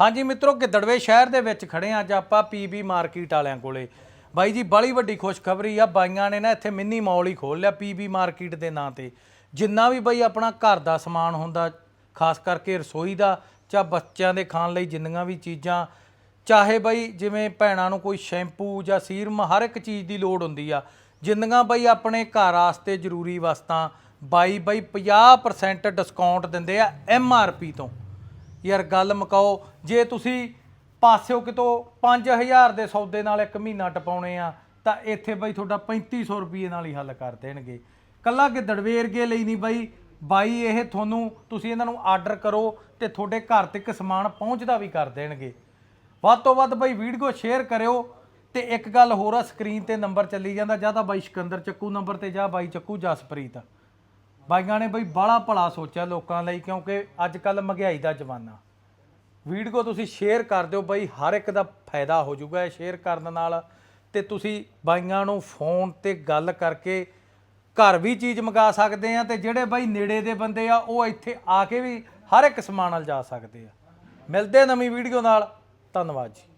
ਹਾਂਜੀ ਮਿੱਤਰੋ, ਗਿੱਦੜਵੇ ਸ਼ਹਿਰ ਦੇ ਵਿੱਚ ਖੜੇ ਹਾਂ ਅੱਜ ਆਪਾਂ ਪੀਬੀ ਮਾਰਕੀਟ ਵਾਲਿਆਂ ਕੋਲੇ। ਬਾਈ ਜੀ ਬੜੀ ਵੱਡੀ ਖੁਸ਼ਖਬਰੀ ਆ, ਬਾਈਆਂ ਨੇ ਨਾ ਇੱਥੇ ਮਿੰਨੀ ਮਾਲ ਹੀ ਖੋਲ ਲਿਆ ਪੀਬੀ ਮਾਰਕੀਟ ਦੇ ਨਾਂ ਤੇ। ਜਿੰਨਾ ਵੀ ਬਾਈ ਆਪਣਾ ਘਰ ਦਾ ਸਮਾਨ ਹੁੰਦਾ, ਖਾਸ ਕਰਕੇ ਰਸੋਈ ਦਾ, ਜਾਂ ਬੱਚਿਆਂ ਦੇ ਖਾਣ ਲਈ ਜਿੰਨੀਆਂ ਵੀ ਚੀਜ਼ਾਂ, ਚਾਹੇ ਬਈ ਜਿਵੇਂ ਭੈਣਾਂ ਨੂੰ ਕੋਈ ਸ਼ੈਂਪੂ ਜਾਂ ਸੀਰਮ, ਹਰ ਇੱਕ ਚੀਜ਼ ਦੀ ਲੋੜ ਹੁੰਦੀ ਆ। ਜਿੰਨੀਆਂ ਬਈ ਆਪਣੇ ਘਰ ਵਾਸਤੇ ਜ਼ਰੂਰੀ ਵਸਤਾਂ, ਬਾਈ ਬਾਈ 50% ਡਿਸਕਾਊਂਟ ਦਿੰਦੇ ਆ ਐਮ ਆਰ ਪੀ ਤੋਂ। ਯਾਰ ਗੱਲ ਮੁਕਾਓ, ਜੇ ਤੁਸੀਂ ਪਾਸਿਓ ਕਿਤੋਂ 5000 ਦੇ ਸੌਦੇ ਨਾਲ ਇੱਕ ਮਹੀਨਾ ਟਪਾਉਣੇ ਆ, ਤਾਂ ਇੱਥੇ ਬਈ ਤੁਹਾਡਾ 3500 ਰੁਪਏ ਨਾਲ ਹੀ ਹੱਲ ਕਰ ਦੇਣਗੇ। ਕੱਲਾ ਗਿੱਦੜਵੇਰਗੇ ਲਈ ਨਹੀਂ ਬਾਈ। ਬਾਈ, ਇਹ ਤੁਹਾਨੂੰ ਤੁਸੀਂ ਇਹਨਾਂ ਨੂੰ ਆਰਡਰ ਕਰੋ ਤੇ ਤੁਹਾਡੇ ਘਰ ਤੱਕ ਸਮਾਨ ਪਹੁੰਚਦਾ ਵੀ ਕਰ ਦੇਣਗੇ। ਵੱਧ ਤੋਂ ਵੱਧ ਬਾਈ ਵੀਡੀਓ ਸ਼ੇਅਰ ਕਰਿਓ ਤੇ ਇੱਕ ਗੱਲ ਹੋਰ ਆ ਸਕਰੀਨ ਤੇ ਨੰਬਰ ਚੱਲੀ ਜਾਂਦਾ, ਜਾਂ ਤਾਂ ਬਾਈ ਸਿਕੰਦਰ ਚੱਕੂ ਨੰਬਰ ਤੇ ਜਾਂ ਬਾਈ ਚੱਕੂ ਜਸਪ੍ਰੀਤ। ਬਾਈਆਂ ਨੇ ਬਈ ਬਾਹਲਾ ਭਲਾ ਸੋਚਿਆ ਲੋਕਾਂ ਲਈ ਕਿਉਂਕਿ ਅੱਜ ਕੱਲ ਮਹਿੰਗਾਈ ਦਾ ਜ਼ਮਾਨਾ। ਵੀਡੀਓ ਤੁਸੀਂ ਸ਼ੇਅਰ ਕਰ ਦਿਓ ਬਈ ਹਰ ਇੱਕ ਦਾ ਫਾਇਦਾ ਹੋ ਜਾਊਗਾ ਇਹ ਸ਼ੇਅਰ ਕਰਨ ਨਾਲ। ਤੇ ਤੁਸੀਂ ਬਾਈਆਂ ਨੂੰ ਫੋਨ ਤੇ ਗੱਲ ਕਰਕੇ ਘਰ ਵੀ ਚੀਜ਼ ਮੰਗਾ ਸਕਦੇ ਆ ਤੇ ਜਿਹੜੇ ਬਾਈ ਨੇੜੇ ਦੇ ਬੰਦੇ ਆ, ਉਹ ਇੱਥੇ ਆ ਕੇ ਵੀ ਹਰ ਇੱਕ ਸਮਾਨ ਨਾਲ ਜਾ ਸਕਦੇ ਆ। ਮਿਲਦੇ ਆ ਨਵੀਂ ਵੀਡੀਓ ਨਾਲ। ਧੰਨਵਾਦ ਜੀ।